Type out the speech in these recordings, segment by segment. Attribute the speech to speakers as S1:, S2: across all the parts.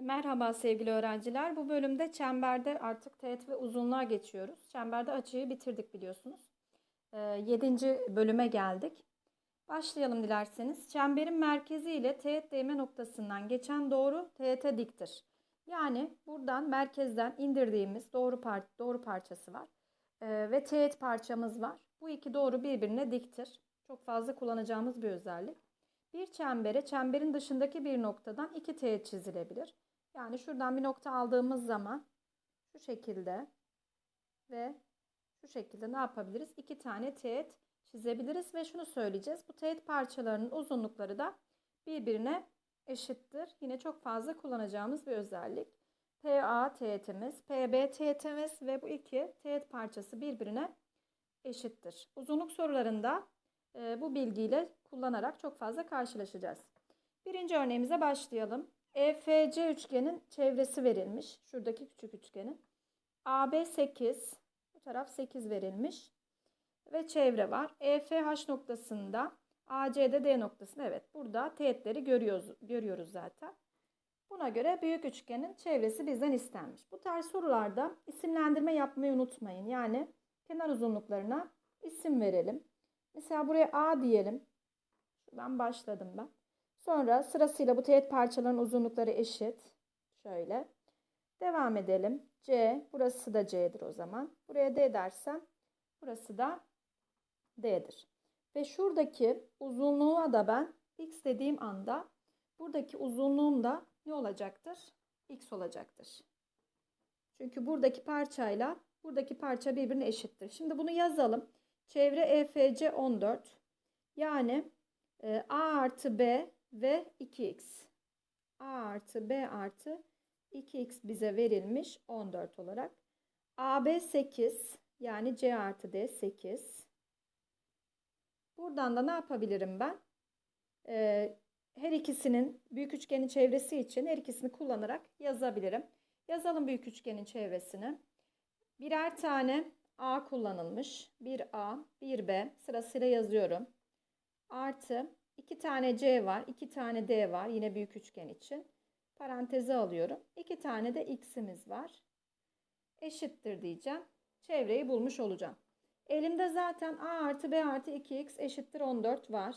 S1: Merhaba sevgili öğrenciler. Bu bölümde çemberde artık teğet ve uzunluğa geçiyoruz. Çemberde açıyı bitirdik biliyorsunuz. Ee, yedinci bölüme geldik. Başlayalım dilerseniz. Çemberin merkezi ile teğet değme noktasından geçen doğru teğete diktir. Yani buradan merkezden indirdiğimiz doğru par doğru parçası var. Ee, ve teğet parçamız var. Bu iki doğru birbirine diktir. Çok fazla kullanacağımız bir özellik. Bir çembere çemberin dışındaki bir noktadan iki teğet çizilebilir. Yani şuradan bir nokta aldığımız zaman şu şekilde ve şu şekilde ne yapabiliriz? İki tane teğet çizebiliriz ve şunu söyleyeceğiz. Bu teğet parçalarının uzunlukları da birbirine eşittir. Yine çok fazla kullanacağımız bir özellik. PA teğetimiz, PB teğetimiz ve bu iki teğet parçası birbirine eşittir. Uzunluk sorularında e, bu bilgiyle kullanarak çok fazla karşılaşacağız. Birinci örneğimize başlayalım. EFC üçgenin çevresi verilmiş. Şuradaki küçük üçgenin. AB 8, bu taraf 8 verilmiş. Ve çevre var. EFH noktasında, AC'de D noktasında evet burada teğetleri görüyoruz, görüyoruz zaten. Buna göre büyük üçgenin çevresi bizden istenmiş. Bu tarz sorularda isimlendirme yapmayı unutmayın. Yani kenar uzunluklarına isim verelim. Mesela buraya A diyelim. Şuradan başladım ben. Sonra sırasıyla bu teğet parçaların uzunlukları eşit. Şöyle. Devam edelim. C. Burası da C'dir o zaman. Buraya D dersem burası da D'dir. Ve şuradaki uzunluğa da ben X dediğim anda buradaki uzunluğum da ne olacaktır? X olacaktır. Çünkü buradaki parçayla buradaki parça birbirine eşittir. Şimdi bunu yazalım. Çevre EFC 14. Yani e, A artı B ve 2x. A artı B artı 2x bize verilmiş 14 olarak. AB 8 yani C artı D 8. Buradan da ne yapabilirim ben? Ee, her ikisinin büyük üçgenin çevresi için her ikisini kullanarak yazabilirim. Yazalım büyük üçgenin çevresini. Birer tane A kullanılmış. 1A, 1B sırasıyla yazıyorum. Artı 2 tane C var, 2 tane D var yine büyük üçgen için. Paranteze alıyorum. 2 tane de X'imiz var. Eşittir diyeceğim. Çevreyi bulmuş olacağım. Elimde zaten A artı B artı 2X eşittir 14 var.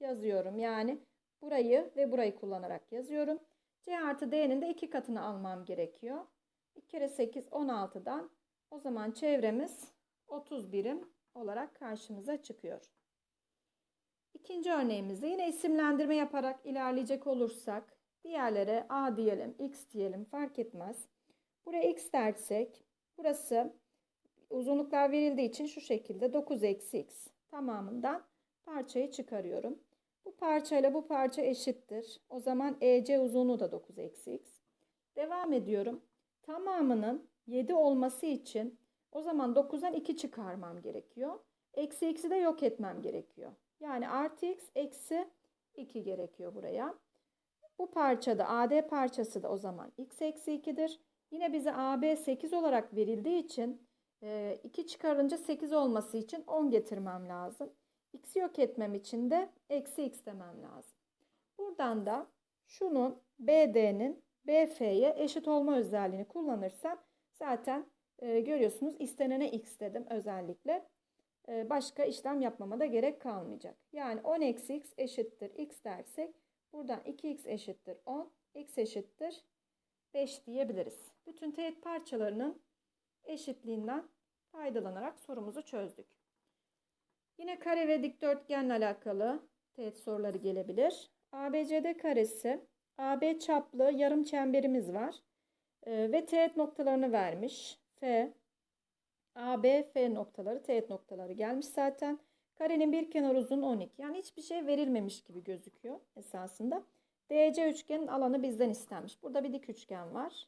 S1: Yazıyorum. Yani burayı ve burayı kullanarak yazıyorum. C artı D'nin de 2 katını almam gerekiyor. 2 kere 8 16'dan o zaman çevremiz 30 birim olarak karşımıza çıkıyor. İkinci örneğimizde yine isimlendirme yaparak ilerleyecek olursak bir yerlere A diyelim, X diyelim fark etmez. Buraya X dersek burası uzunluklar verildiği için şu şekilde 9 eksi X tamamından parçayı çıkarıyorum. Bu parçayla bu parça eşittir. O zaman EC uzunluğu da 9 eksi X. Devam ediyorum. Tamamının 7 olması için o zaman 9'dan 2 çıkarmam gerekiyor. Eksi x'i de yok etmem gerekiyor. Yani artı x eksi 2 gerekiyor buraya. Bu parçada AD parçası da o zaman x eksi 2'dir. Yine bize AB 8 olarak verildiği için 2 e, çıkarınca 8 olması için 10 getirmem lazım. X'i yok etmem için de eksi x demem lazım. Buradan da şunu BD'nin BF'ye eşit olma özelliğini kullanırsam zaten e, görüyorsunuz istenene x dedim özellikle. E, başka işlem yapmama da gerek kalmayacak. Yani 10 eksi x eşittir x dersek buradan 2x eşittir 10, x eşittir 5 diyebiliriz. Bütün teğet parçalarının eşitliğinden faydalanarak sorumuzu çözdük. Yine kare ve dikdörtgenle alakalı teğet soruları gelebilir. ABCD karesi, AB çaplı yarım çemberimiz var. E, ve teğet noktalarını vermiş. F, A, B, F noktaları, teğet noktaları gelmiş zaten. Karenin bir kenar uzun 12. Yani hiçbir şey verilmemiş gibi gözüküyor esasında. DC üçgenin alanı bizden istenmiş. Burada bir dik üçgen var.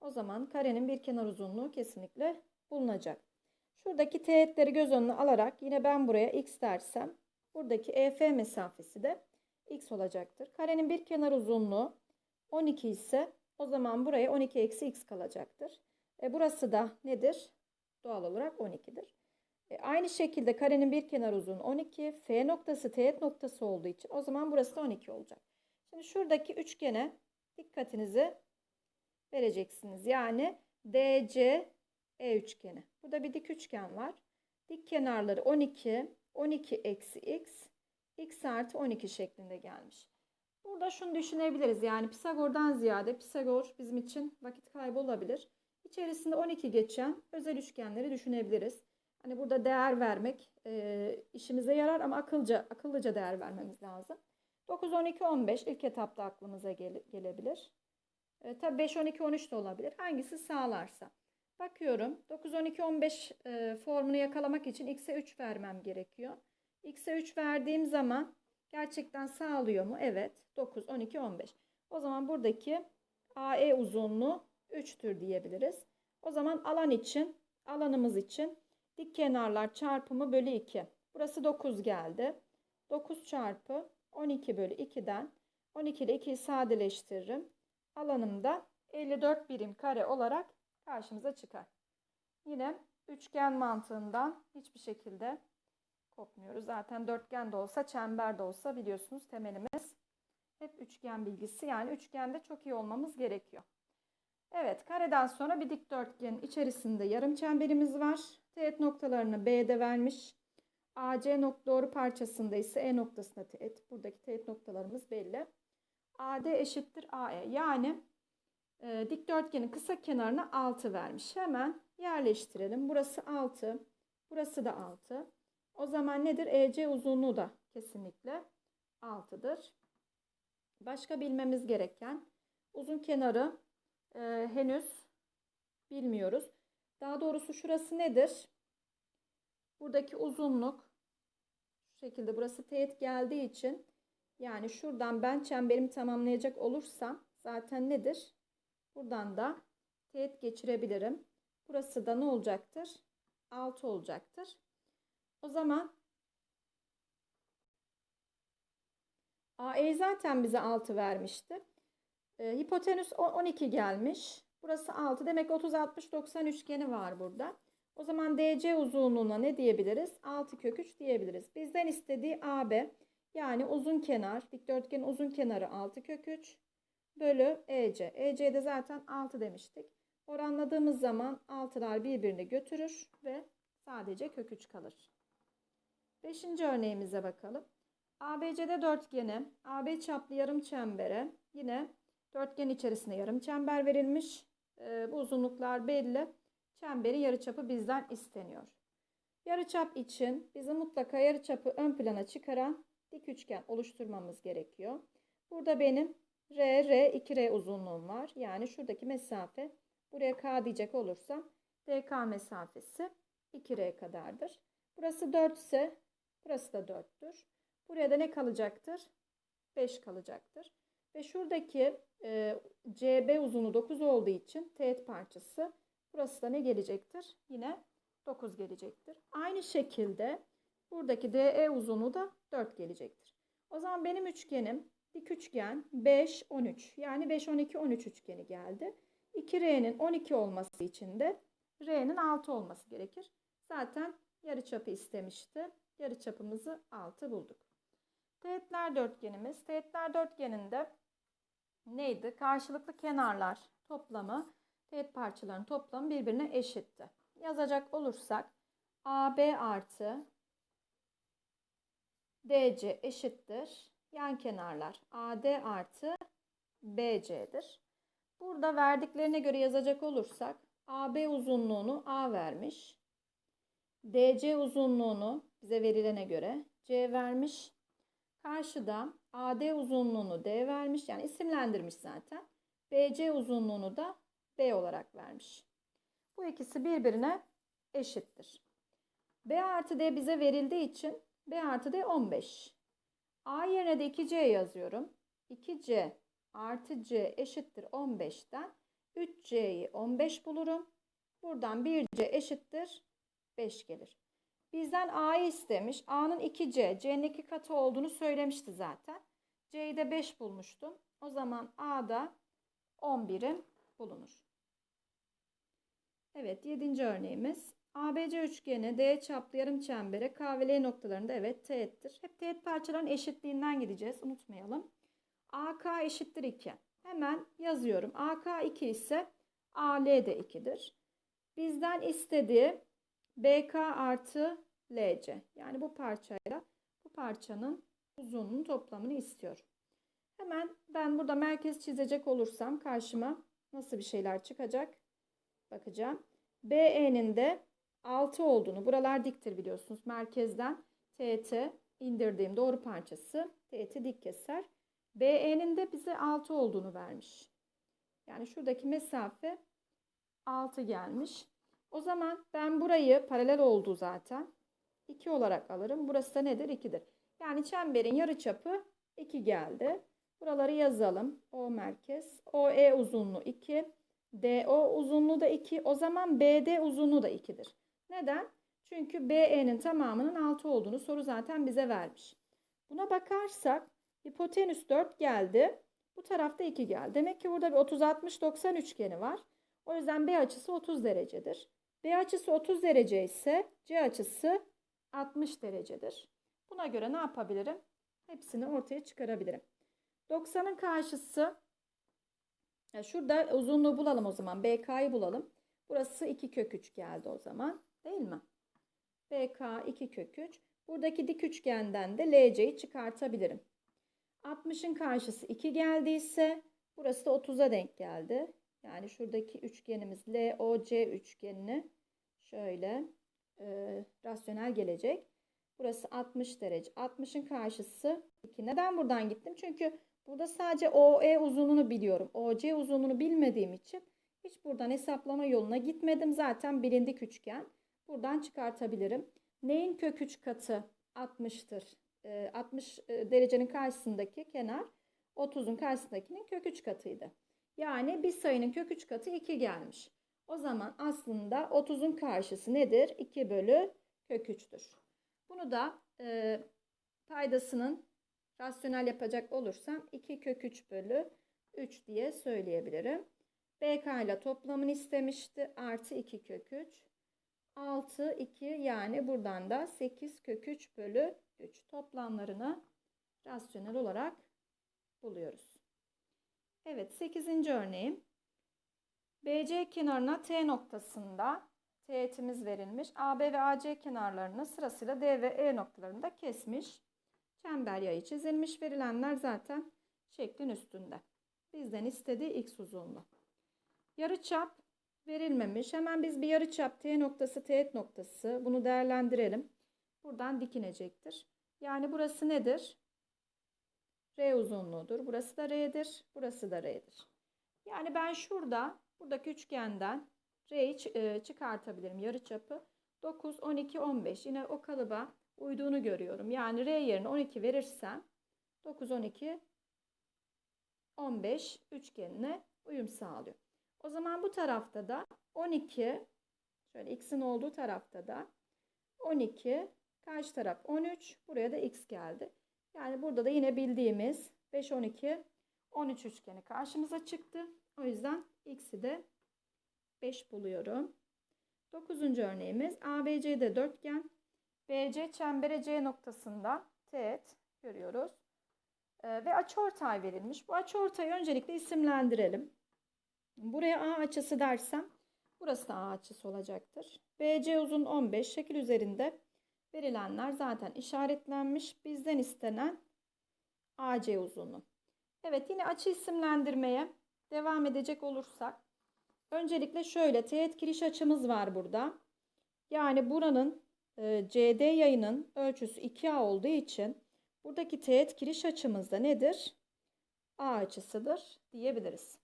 S1: O zaman karenin bir kenar uzunluğu kesinlikle bulunacak. Şuradaki teğetleri göz önüne alarak yine ben buraya x dersem buradaki EF mesafesi de x olacaktır. Karenin bir kenar uzunluğu 12 ise o zaman buraya 12 eksi x kalacaktır. E burası da nedir? Doğal olarak 12'dir. E aynı şekilde karenin bir kenar uzun 12. F noktası teğet noktası olduğu için o zaman burası da 12 olacak. Şimdi şuradaki üçgene dikkatinizi vereceksiniz. Yani DC E üçgeni. Burada bir dik üçgen var. Dik kenarları 12, 12 eksi x, x artı 12 şeklinde gelmiş. Burada şunu düşünebiliriz. Yani Pisagor'dan ziyade Pisagor bizim için vakit kaybı olabilir. İçerisinde 12 geçen özel üçgenleri düşünebiliriz. Hani burada değer vermek e, işimize yarar ama akılca akıllıca değer vermemiz lazım. 9, 12, 15 ilk etapta aklımıza gele, gelebilir. E, tabii 5, 12, 13 de olabilir. Hangisi sağlarsa. Bakıyorum 9, 12, 15 e, formunu yakalamak için x'e 3 vermem gerekiyor. x'e 3 verdiğim zaman gerçekten sağlıyor mu? Evet. 9, 12, 15. O zaman buradaki AE uzunluğu 3'tür diyebiliriz. O zaman alan için, alanımız için dik kenarlar çarpımı bölü 2. Burası 9 geldi. 9 çarpı 12 bölü 2'den 12 ile 2'yi sadeleştiririm. Alanımda 54 birim kare olarak karşımıza çıkar. Yine üçgen mantığından hiçbir şekilde kopmuyoruz. Zaten dörtgen de olsa çember de olsa biliyorsunuz temelimiz hep üçgen bilgisi. Yani üçgende çok iyi olmamız gerekiyor. Evet kareden sonra bir dikdörtgenin içerisinde yarım çemberimiz var. Teğet noktalarını B'de vermiş. AC nokta doğru parçasında ise E noktasında teğet. Buradaki teğet noktalarımız belli. AD eşittir AE. Yani e, dikdörtgenin kısa kenarına 6 vermiş. Hemen yerleştirelim. Burası 6. Burası da 6. O zaman nedir? EC uzunluğu da kesinlikle 6'dır. Başka bilmemiz gereken uzun kenarı e, henüz bilmiyoruz. Daha doğrusu şurası nedir? Buradaki uzunluk şu şekilde burası teğet geldiği için yani şuradan ben çemberimi tamamlayacak olursam zaten nedir? Buradan da teğet geçirebilirim. Burası da ne olacaktır? 6 olacaktır. O zaman AE zaten bize 6 vermişti. E, hipotenüs 12 gelmiş. Burası 6. Demek 30, 60, 90 üçgeni var burada. O zaman DC uzunluğuna ne diyebiliriz? 6 kök 3 diyebiliriz. Bizden istediği AB yani uzun kenar, dikdörtgenin uzun kenarı 6 kök 3 bölü EC. EC'de zaten 6 demiştik. Oranladığımız zaman 6'lar birbirini götürür ve sadece kök 3 kalır. Beşinci örneğimize bakalım. ABC'de dörtgeni, AB çaplı yarım çembere yine dörtgen içerisinde yarım çember verilmiş. Ee, bu uzunluklar belli. Çemberin yarıçapı bizden isteniyor. Yarıçap için bizim mutlaka yarıçapı ön plana çıkaran dik üçgen oluşturmamız gerekiyor. Burada benim R, R, 2R uzunluğum var. Yani şuradaki mesafe buraya K diyecek olursam DK mesafesi 2R kadardır. Burası 4 ise burası da 4'tür. Buraya da ne kalacaktır? 5 kalacaktır. Ve şuradaki e, CB uzunluğu 9 olduğu için teğet parçası burası da ne gelecektir? Yine 9 gelecektir. Aynı şekilde buradaki DE uzunluğu da 4 gelecektir. O zaman benim üçgenim dik üçgen 5 13 yani 5 12 13 üçgeni geldi. 2R'nin 12 olması için de R'nin 6 olması gerekir. Zaten yarıçapı istemişti. Yarıçapımızı 6 bulduk. Teğetler dörtgenimiz. Teğetler dörtgeninde neydi? Karşılıklı kenarlar toplamı, teğet parçalarının toplamı birbirine eşitti. Yazacak olursak AB artı DC eşittir. Yan kenarlar AD artı BC'dir. Burada verdiklerine göre yazacak olursak AB uzunluğunu A vermiş. DC uzunluğunu bize verilene göre C vermiş. Karşıda AD uzunluğunu D vermiş. Yani isimlendirmiş zaten. BC uzunluğunu da B olarak vermiş. Bu ikisi birbirine eşittir. B artı D bize verildiği için B artı D 15. A yerine de 2C yazıyorum. 2C artı C eşittir 15'ten 3C'yi 15 bulurum. Buradan 1C eşittir 5 gelir. Bizden A'yı istemiş. A'nın 2C, C'nin 2 katı olduğunu söylemişti zaten. C'yi de 5 bulmuştum. O zaman A'da 11'im bulunur. Evet 7. örneğimiz. ABC üçgeni D çaplı yarım çembere K ve L noktalarında evet teğettir. Hep teğet parçaların eşitliğinden gideceğiz. Unutmayalım. AK eşittir 2. Hemen yazıyorum. AK 2 ise AL de 2'dir. Bizden istediği BK artı LC. Yani bu parçayla bu parçanın uzunluğunun toplamını istiyor. Hemen ben burada merkez çizecek olursam karşıma nasıl bir şeyler çıkacak? Bakacağım. BE'nin de 6 olduğunu, buralar diktir biliyorsunuz. Merkezden TT indirdiğim doğru parçası TT dik keser. BE'nin de bize 6 olduğunu vermiş. Yani şuradaki mesafe 6 gelmiş. O zaman ben burayı paralel olduğu zaten 2 olarak alırım. Burası da nedir? 2'dir. Yani çemberin yarıçapı 2 geldi. Buraları yazalım. O merkez. OE uzunluğu 2. DO uzunluğu da 2. O zaman BD uzunluğu da 2'dir. Neden? Çünkü BE'nin tamamının 6 olduğunu soru zaten bize vermiş. Buna bakarsak hipotenüs 4 geldi. Bu tarafta 2 geldi. Demek ki burada bir 30-60-90 üçgeni var. O yüzden B açısı 30 derecedir. B açısı 30 derece ise C açısı 60 derecedir. Buna göre ne yapabilirim? Hepsini ortaya çıkarabilirim. 90'ın karşısı şurada uzunluğu bulalım o zaman. BK'yı bulalım. Burası 2 kök 3 geldi o zaman. Değil mi? BK 2 kök 3. Buradaki dik üçgenden de LC'yi çıkartabilirim. 60'ın karşısı 2 geldiyse burası da 30'a denk geldi. Yani şuradaki üçgenimiz LOC üçgenini şöyle e, rasyonel gelecek. Burası 60 derece. 60'ın karşısı 2. Neden buradan gittim? Çünkü burada sadece OE uzunluğunu biliyorum. OC uzunluğunu bilmediğim için hiç buradan hesaplama yoluna gitmedim. Zaten bilindik üçgen. Buradan çıkartabilirim. Neyin kök 3 katı 60'tır? 60 derecenin karşısındaki kenar 30'un karşısındakinin kök 3 katıydı. Yani bir sayının kök 3 katı 2 gelmiş. O zaman aslında 30'un karşısı nedir? 2 bölü kök 3'tür. Bunu da e, paydasının rasyonel yapacak olursam 2 kök 3 bölü 3 diye söyleyebilirim. BK ile toplamını istemişti. Artı 2 kök 3. 6, 2 yani buradan da 8 kök 3 bölü 3 toplamlarını rasyonel olarak buluyoruz. Evet 8. örneğim. BC kenarına T noktasında teğetimiz verilmiş. AB ve AC kenarlarını sırasıyla D ve E noktalarında kesmiş. Çember yayı çizilmiş. Verilenler zaten şeklin üstünde. Bizden istediği x uzunluğu. Yarıçap verilmemiş. Hemen biz bir yarıçap T noktası teğet noktası bunu değerlendirelim. Buradan dikinecektir. Yani burası nedir? R uzunluğudur. Burası da R'dir. Burası da R'dir. Yani ben şurada buradaki üçgenden R'yi e, çıkartabilirim yarıçapı. 9, 12, 15. Yine o kalıba uyduğunu görüyorum. Yani R yerine 12 verirsem 9, 12, 15 üçgenine uyum sağlıyor. O zaman bu tarafta da 12 şöyle x'in olduğu tarafta da 12 karşı taraf 13 buraya da x geldi. Yani burada da yine bildiğimiz 5 12 13 üçgeni karşımıza çıktı. O yüzden x'i de 5 buluyorum. 9. örneğimiz ABC'de dörtgen. BC çembere C noktasında teğet görüyoruz. Ee, ve açıortay verilmiş. Bu açıortayı öncelikle isimlendirelim. Buraya A açısı dersem burası da A açısı olacaktır. BC uzun 15 şekil üzerinde verilenler zaten işaretlenmiş. Bizden istenen AC uzunluğu. Evet yine açı isimlendirmeye devam edecek olursak öncelikle şöyle teğet giriş açımız var burada. Yani buranın e, CD yayının ölçüsü 2A olduğu için buradaki teğet giriş açımız da nedir? A açısıdır diyebiliriz.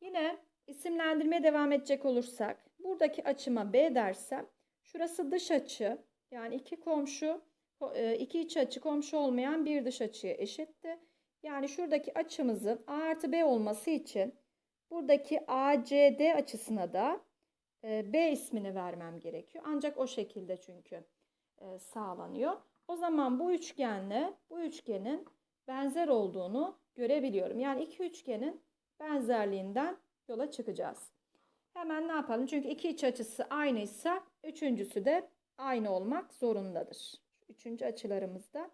S1: Yine isimlendirmeye devam edecek olursak buradaki açıma B dersem şurası dış açı yani iki komşu e, iki iç açı komşu olmayan bir dış açıya eşitti. Yani şuradaki açımızın A artı B olması için buradaki ACD açısına da e, B ismini vermem gerekiyor. Ancak o şekilde çünkü e, sağlanıyor. O zaman bu üçgenle bu üçgenin benzer olduğunu görebiliyorum. Yani iki üçgenin benzerliğinden yola çıkacağız. Hemen ne yapalım? Çünkü iki iç açısı aynıysa üçüncüsü de aynı olmak zorundadır. Üçüncü açılarımız da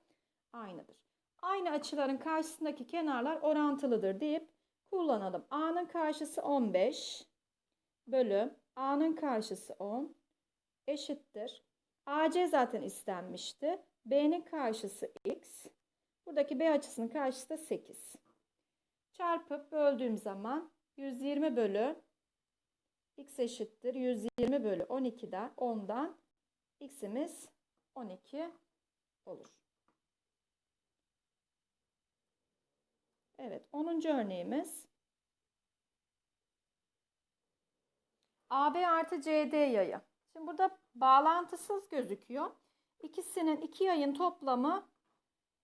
S1: aynıdır. Aynı açıların karşısındaki kenarlar orantılıdır deyip kullanalım. A'nın karşısı 15. bölü A'nın karşısı 10 eşittir. AC zaten istenmişti. B'nin karşısı X. Buradaki B açısının karşısı da 8. Çarpıp böldüğüm zaman 120 bölü X eşittir. 120 bölü 12'den 10'dan X'imiz 12 olur. Evet 10. örneğimiz. AB artı CD yayı. Şimdi burada bağlantısız gözüküyor. İkisinin iki yayın toplamı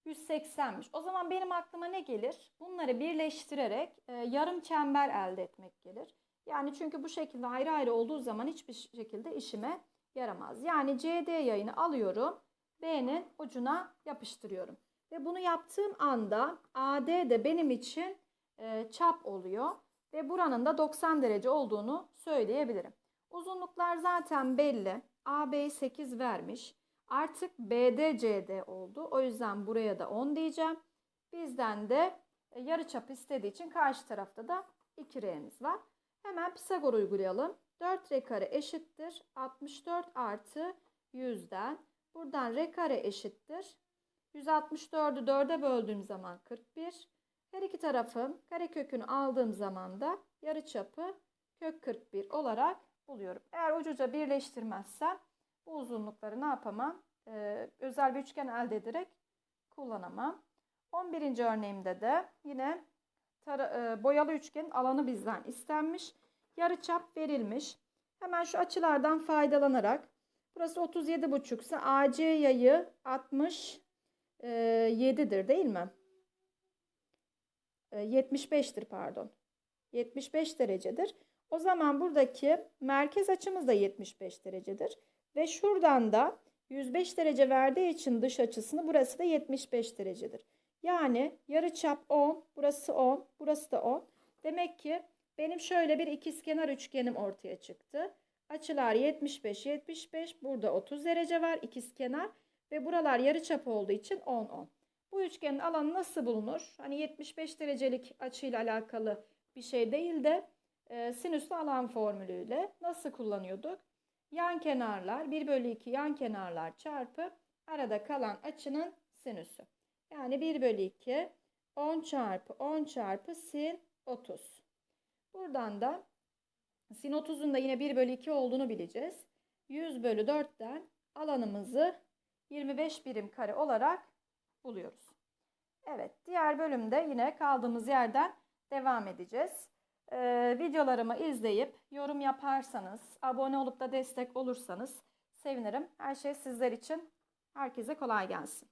S1: 180'miş. O zaman benim aklıma ne gelir? Bunları birleştirerek e, yarım çember elde etmek gelir. Yani çünkü bu şekilde ayrı ayrı olduğu zaman hiçbir şekilde işime yaramaz. Yani CD yayını alıyorum. B'nin ucuna yapıştırıyorum. Ve bunu yaptığım anda AD de benim için e, çap oluyor. Ve buranın da 90 derece olduğunu söyleyebilirim. Uzunluklar zaten belli. AB 8 vermiş. Artık BD CD oldu. O yüzden buraya da 10 diyeceğim. Bizden de e, yarıçap istediği için karşı tarafta da 2R'miz var. Hemen Pisagor uygulayalım. 4R kare eşittir. 64 artı 100'den. Buradan R kare eşittir. 164'ü 4'e böldüğüm zaman 41. Her iki tarafın karekökünü aldığım zaman da yarıçapı kök 41 olarak buluyorum. Eğer ucuca birleştirmezsem bu uzunlukları ne yapamam? Ee, özel bir üçgen elde ederek kullanamam. 11. örneğimde de yine e, boyalı üçgenin alanı bizden istenmiş. Yarıçap verilmiş. Hemen şu açılardan faydalanarak burası 37,5 ise AC yayı 67'dir değil mi? 75'tir pardon. 75 derecedir. O zaman buradaki merkez açımız da 75 derecedir. Ve şuradan da 105 derece verdiği için dış açısını burası da 75 derecedir. Yani yarıçap 10, burası 10, burası da 10. Demek ki benim şöyle bir ikizkenar üçgenim ortaya çıktı. Açılar 75, 75, burada 30 derece var ikizkenar ve buralar yarıçap olduğu için 10, 10. Bu üçgenin alanı nasıl bulunur? Hani 75 derecelik açıyla alakalı bir şey değil de e, sinüslü alan formülüyle nasıl kullanıyorduk? Yan kenarlar 1 bölü 2 yan kenarlar çarpı arada kalan açının sinüsü. Yani 1 bölü 2 10 çarpı 10 çarpı sin 30. Buradan da sin 30'un da yine 1 bölü 2 olduğunu bileceğiz. 100 bölü 4'ten alanımızı 25 birim kare olarak buluyoruz. Evet diğer bölümde yine kaldığımız yerden devam edeceğiz. Ee, videolarımı izleyip yorum yaparsanız, abone olup da destek olursanız sevinirim. Her şey sizler için. Herkese kolay gelsin.